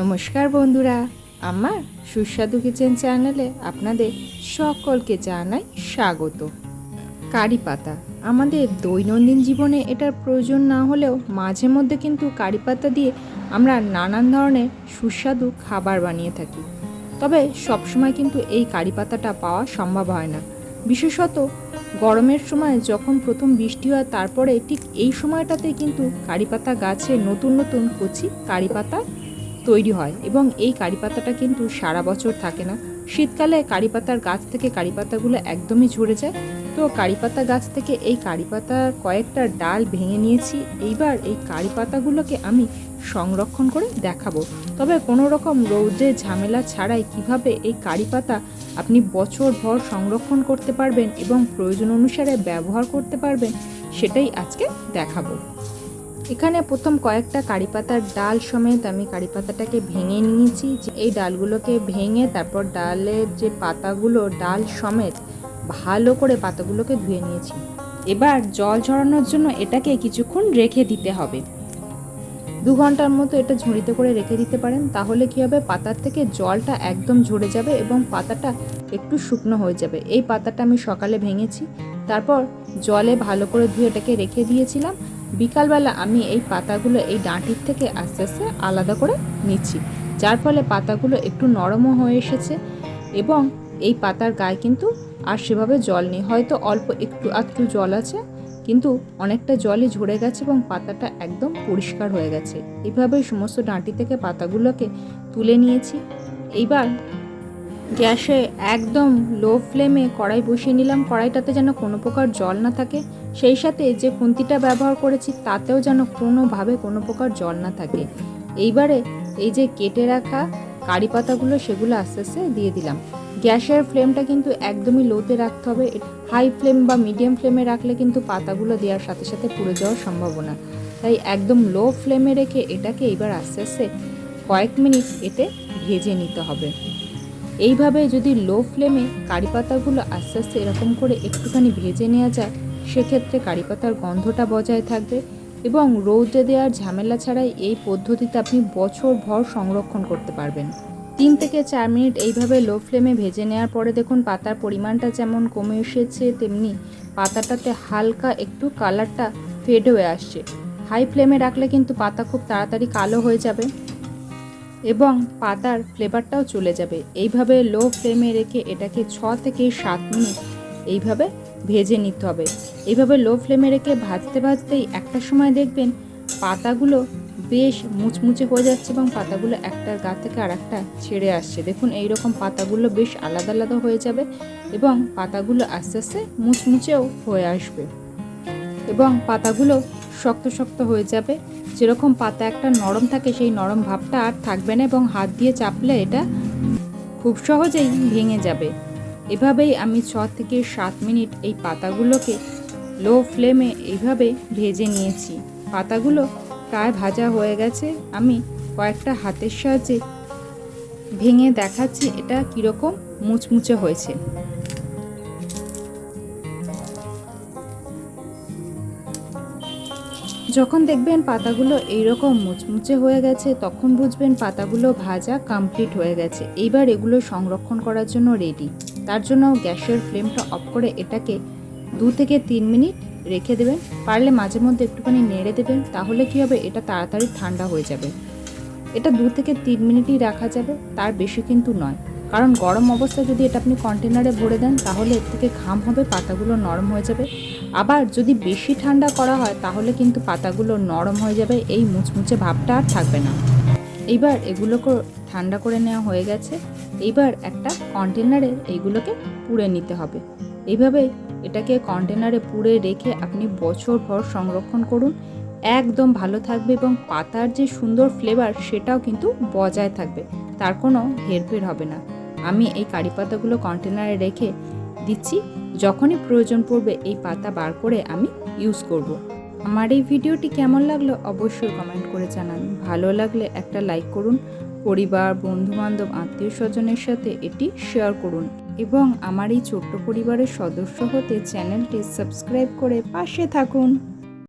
নমস্কার বন্ধুরা, আমার সুস্বাদু কিচেন চ্যানেলে আপনাদের সকলকে জানাই স্বাগত। কারি পাতা, আমাদের দৈনন্দিন জীবনে এটার প্রয়োজন না হলেও মাঝে মধ্যে কিন্তু কারি পাতা দিয়ে আমরা নানান ধরনের সুস্বাদু খাবার বানিয়ে থাকি। তবে সবসময় কিন্তু এই কারি পাতাটা পাওয়া সম্ভব হয় না। বিশেষত গরমের সময় যখন প্রথম বৃষ্টি হয়, তারপরে ঠিক এই সময়টাতে কিন্তু কারি পাতা গাছে নতুন নতুন কচি কারি পাতা তৈরি হয় এবং এই কারি পাতাটা কিন্তু সারা বছর থাকে না। শীতকালে কারি পাতার গাছ থেকে কারি পাতাগুলো একদমই ঝরে যায়। তো কারি পাতা গাছ থেকে এই কারি পাতার কয়েকটা ডাল ভেঙে নিয়েছি। এইবার এই কারি পাতাগুলোকে আমি সংরক্ষণ করে দেখাবো। তবে কোনো রকম রৌদ্রে ঝামেলা ছাড়াই কীভাবে এই কারি পাতা আপনি বছর ভর সংরক্ষণ করতে পারবেন এবং প্রয়োজন অনুসারে ব্যবহার করতে পারবেন, সেটাই আজকে দেখাবো। এখানে প্রথম কয়েকটা কারি পাতার ডাল সমেত আমি কারি পাতাটাকে ভেঙে নিয়েছি। এই ডালগুলোকে ভেঙে তারপর ডালের যে পাতাগুলো, ডাল সমেত ভালো করে পাতাগুলোকে ধুয়ে নিয়েছি। এবার জল ঝরানোর জন্য এটাকে কিছুক্ষণ রেখে দিতে হবে। দু ঘণ্টার মতো এটা ঝুড়িতে করে রেখে দিতে পারেন, তাহলে কী হবে? পাতার থেকে জলটা একদম ঝরে যাবে এবং পাতাটা একটু শুকনো হয়ে যাবে। এই পাতাটা আমি সকালে ভেঙেছি, তারপর জলে ভালো করে ধুয়ে এটাকে রেখে দিয়েছিলাম। বিকালবেলা আমি এই পাতাগুলো এই ডাঁটির থেকে আস্তে আস্তে আলাদা করে নিচ্ছি। যার ফলে পাতাগুলো একটু নরমও হয়ে এসেছে এবং এই পাতার গায়ে কিন্তু আর সেভাবে জল নেই। হয়তো অল্প একটু আধটু জল আছে, কিন্তু অনেকটা জলই ঝরে গেছে এবং পাতাটা একদম পরিষ্কার হয়ে গেছে। এইভাবে সমস্ত ডাঁটি থেকে পাতাগুলোকে তুলে নিয়েছি। এইবার গ্যাসে একদম লো ফ্লেমে কড়াই বসিয়ে নিলাম। কড়াইটাতে যেন কোনো প্রকার জল না থাকে। সেই সাথে যে খুন্তিটা ব্যবহার করেছি, তাতেও যেন কোনোভাবে কোনো প্রকার জল না থাকে। এইবারে এই যে কেটে রাখা কারি পাতাগুলো, সেগুলো আস্তে আস্তে দিয়ে দিলাম। গ্যাসের ফ্লেমটা কিন্তু একদমই লোতে রাখতে হবে। হাই ফ্লেম বা মিডিয়াম ফ্লেমে রাখলে কিন্তু পাতাগুলো দেওয়ার সাথে সাথে পুড়ে যাওয়ার সম্ভাবনা। তাই একদম লো ফ্লেমে রেখে এটাকে এবার আস্তে আস্তে কয়েক মিনিট এতে ভেজে নিতে হবে। এইভাবে যদি লো ফ্লেমে কারি পাতাগুলো আস্তে আস্তে এরকম করে একটুখানি ভেজে নেওয়া যায়, সেক্ষেত্রে কারি পাতার গন্ধটা বজায় থাকবে এবং রৌদ্রে দেওয়ার ঝামেলা ছাড়াই এই পদ্ধতিতে আপনি বছর ভর সংরক্ষণ করতে পারবেন। তিন থেকে চার মিনিট এইভাবে লো ফ্লেমে ভেজে নেওয়ার পরে দেখুন পাতার পরিমাণটা যেমন কমে এসেছে, তেমনি পাতাটাতে হালকা একটু কালারটা ফেড হয়ে আসছে। হাই ফ্লেমে রাখলে কিন্তু পাতা খুব তাড়াতাড়ি কালো হয়ে যাবে। এবং পাতার ফ্লেভারটাও চলে যাবে। এইভাবে লো ফ্লেমে রেখে এটাকে ছ থেকে সাত মিনিট এইভাবে ভেজে নিতে হবে। এইভাবে লো ফ্লেমে রেখে ভাজতে ভাজতেই একটা সময় দেখবেন পাতাগুলো বেশ মুচমুচে হয়ে যাচ্ছে এবং পাতাগুলো একটার গা থেকে আর একটা ছেড়ে আসছে। দেখুন এই রকম পাতাগুলো বেশ আলাদা আলাদা হয়ে যাবে এবং পাতাগুলো আস্তে আস্তে মুচমুচেও হয়ে আসবে। এবং পাতাগুলো শক্ত শক্ত হয়ে যাবে। যেরকম পাতা একটা নরম থাকে, সেই নরম ভাবটা আর থাকবে না এবং হাত দিয়ে চাপলে এটা খুব সহজেই ভেঙে যাবে। এভাবেই আমি ছ থেকে সাত মিনিট এই পাতাগুলোকে লো ফ্লেমে এইভাবে ভেজে নিয়েছি। পাতাগুলো প্রায় ভাজা হয়ে গেছে। আমি কয়েকটা হাতের সাহায্যে ভেঙে দেখাচ্ছি এটা কীরকম। মুচমুচে হয়েছে। যখন দেখবেন পাতাগুলো এইরকম মুচমুচে হয়ে গেছে, তখন বুঝবেন পাতাগুলো ভাজা কমপ্লিট হয়ে গেছে। এইবার এগুলো সংরক্ষণ করার জন্য রেডি তার জন্য গ্যাসের ফ্লেমটা অফ করে এটাকে দু থেকে তিন মিনিট রেখে দেবেন। পারলে মাঝে মধ্যে একটুখানি নেড়ে দেবেন, তাহলে কী হবে? এটা তাড়াতাড়ি ঠান্ডা হয়ে যাবে। এটা দু থেকে তিন মিনিটই রাখা যাবে, তার বেশি কিন্তু নয়। কারণ গরম অবস্থায় যদি এটা আপনি কন্টেনারে ভরে দেন, তাহলে এর থেকে ঘাম হবে, পাতাগুলো নরম হয়ে যাবে। আবার যদি বেশি ঠান্ডা করা হয়, তাহলে কিন্তু পাতাগুলো নরম হয়ে যাবে, এই মুচমুচে ভাবটা আর থাকবে না। এইবার এগুলোকে ঠান্ডা করে নেওয়া হয়ে গেছে। এইবার একটা কন্টেনারে এইগুলোকে পুড়ে নিতে হবে। এইভাবে এটাকে কন্টেনারে পুড়ে রেখে আপনি বছর ভর সংরক্ষণ করুন। একদম ভালো থাকবে এবং পাতার যে সুন্দর ফ্লেভার সেটাও কিন্তু বজায় থাকবে। তার কোনো হেরফের হবে না। আমি এই কারি পাতাগুলো কন্টেনারে রেখে দিচ্ছি। যখনই প্রয়োজন পড়বে এই পাতা বার করে আমি ইউজ করব। আমার এই ভিডিওটি কেমন লাগল অবশ্যই কমেন্ট করে জানান ভালো লাগলে একটা লাইক করুন, পরিবার, বন্ধুবান্ধব আত্মীয় স্বজনের সাথে এটি শেয়ার করুন এবং আমার এই ছোট্ট পরিবারের সদস্য হতে চ্যানেলটি সাবস্ক্রাইব করে পাশে থাকুন